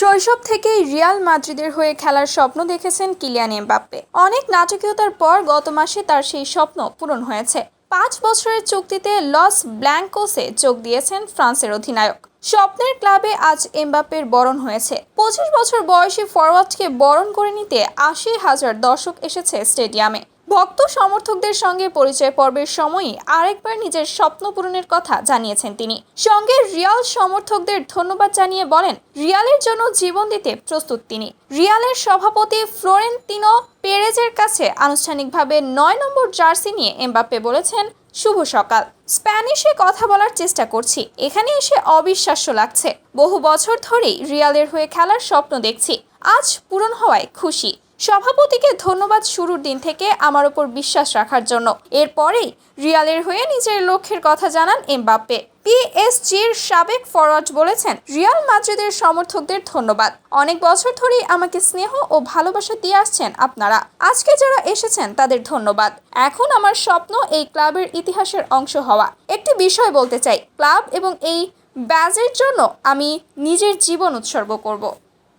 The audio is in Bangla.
শৈশব থেকেই রিয়াল মাদ্রিদের হয়ে খেলার স্বপ্ন দেখেছেন কিলিয়ান এমবাপ্পে। অনেক নাটকীয়তার পর গত মাসে তার সেই স্বপ্ন পূরণ হয়েছে। পাঁচ বছরের চুক্তিতে লস ব্ল্যাঙ্কোসে যোগ দিয়েছেন ফ্রান্সের অধিনায়ক। স্বপ্নের ক্লাবে আজ এমবাপ্পের বরণ হয়েছে। পঁচিশ বছর বয়সী ফরওয়ার্ডকে বরণ করে নিতে আশি হাজার দর্শক এসেছে স্টেডিয়ামে। ভক্ত সমর্থকদের সঙ্গে পরিচয় পর্বের সময়ই আরেকবার নিজের স্বপ্ন পূরণের কথা জানিয়েছেন তিনি। সঙ্গে রিয়াল সমর্থকদের ধন্যবাদ জানিয়ে বলেন, রিয়ালের জন্য জীবন দিতে প্রস্তুত তিনি। রিয়ালের সভাপতি ফ্লোরেন্তিনো পেরেজের কাছে আনুষ্ঠানিকভাবে নয় নম্বর জার্সি নিয়ে এমবাপ্পে বলেছেন, শুভ সকাল। স্প্যানিশে কথা বলার চেষ্টা করছি। এখানে এসে অবিশ্বাস্য লাগছে। বহু বছর ধরেই রিয়ালের হয়ে খেলার স্বপ্ন দেখছি। আজ পূরণ হওয়ায় খুশি। সভাপতিকে ধন্যবাদ শুরুর দিন থেকে আমার ওপর বিশ্বাস রাখার জন্য। এরপরেই রিয়ালের হয়ে নিজের লক্ষ্যের কথা জানান এমবাপ্পে। পিএসজির সাবেক ফরওয়ার্ড বলেছেন, রিয়াল মাদ্রিদের সমর্থকদের ধন্যবাদ। অনেক বছর ধরেই আমাকে স্নেহ ও ভালোবাসা দিয়ে আসছেন আপনারা। আজকে যারা এসেছেন তাদের ধন্যবাদ। এখন আমার স্বপ্ন এই ক্লাবের ইতিহাসের অংশ হওয়া। একটি বিষয় বলতে চাই, ক্লাব এবং এই ব্যাজের জন্য আমি নিজের জীবন উৎসর্গ করব।